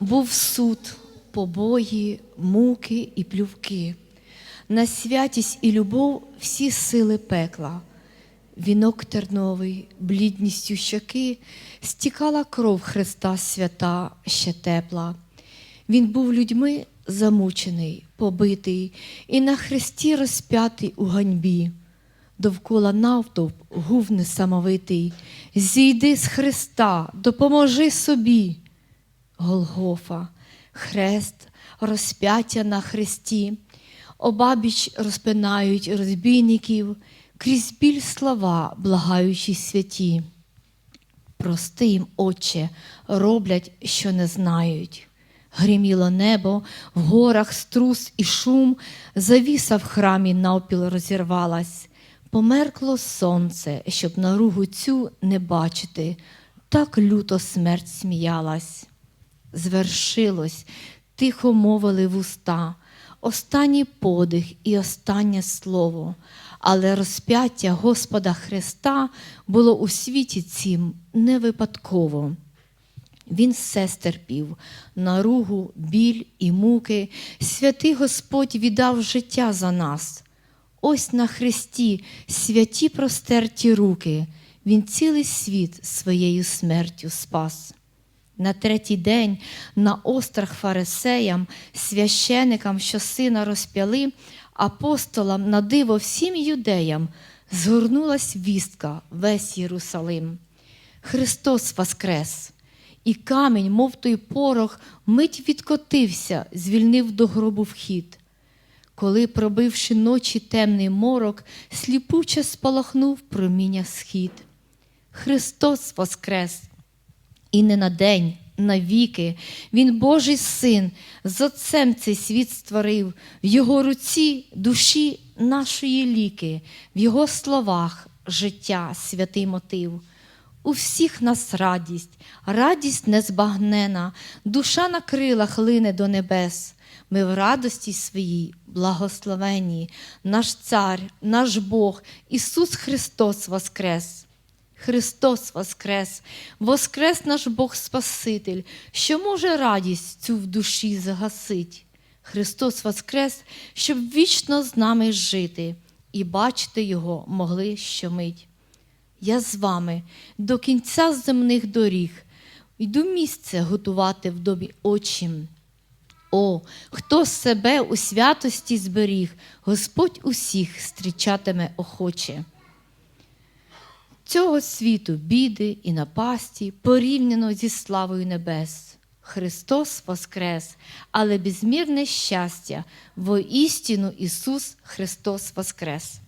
Був суд, побої, муки і плювки, на святість і любов всі сили пекла. Вінок терновий, блідністю щоки, стікала кров Христа свята ще тепла. Він був людьми замучений, побитий, і на хресті розп'ятий у ганьбі. Довкола навтовп гув несамовитий. Зійди з Христа, допоможи собі. Голгофа, хрест, розп'яття на хресті, обабіч розпинають розбійників, крізь біль слова, благаючи святі. Прости їм, Отче, роблять, що не знають. Гриміло небо, в горах струс і шум, завіса в храмі навпіл розірвалась. Померкло сонце, щоб наругу цю не бачити, так люто смерть сміялась. Звершилось, тихо мовили вуста, останній подих і останнє слово, але розп'яття Господа Христа було у світі цім не випадково. Він все стерпів, наругу, біль і муки. Святий Господь віддав життя за нас. Ось на Христі святі простерті руки, Він цілий світ своєю смертю спас. На третій день на острах фарисеям, священикам, що сина розп'яли, апостолам на диво всім юдеям згорнулась вістка весь Єрусалим. Христос воскрес! І камінь, мов той порох, мить відкотився, звільнив до гробу вхід. Коли, пробивши ночі темний морок, сліпуче спалахнув проміння схід. Христос воскрес! І не на день, на віки, Він Божий син, з Отцем цей світ створив, в Його руці душі нашої ліки, в Його словах життя, святий мотив. У всіх нас радість, радість незбагнена, душа на крилах лине до небес. Ми в радості своїй благословенні, наш Цар, наш Бог, Ісус Христос Воскрес. Христос Воскрес, Воскрес наш Бог Спаситель, що може радість цю в душі загасить. Христос Воскрес, щоб вічно з нами жити і бачити Його могли щомить. Я з вами до кінця земних доріг, йду місце готувати в домі очім. О, хто себе у святості зберіг, Господь усіх зустрічатиме охоче. Цього світу біди і напасті порівняно зі славою небес. Христос Воскрес, але безмірне щастя, воістину Ісус Христос Воскрес.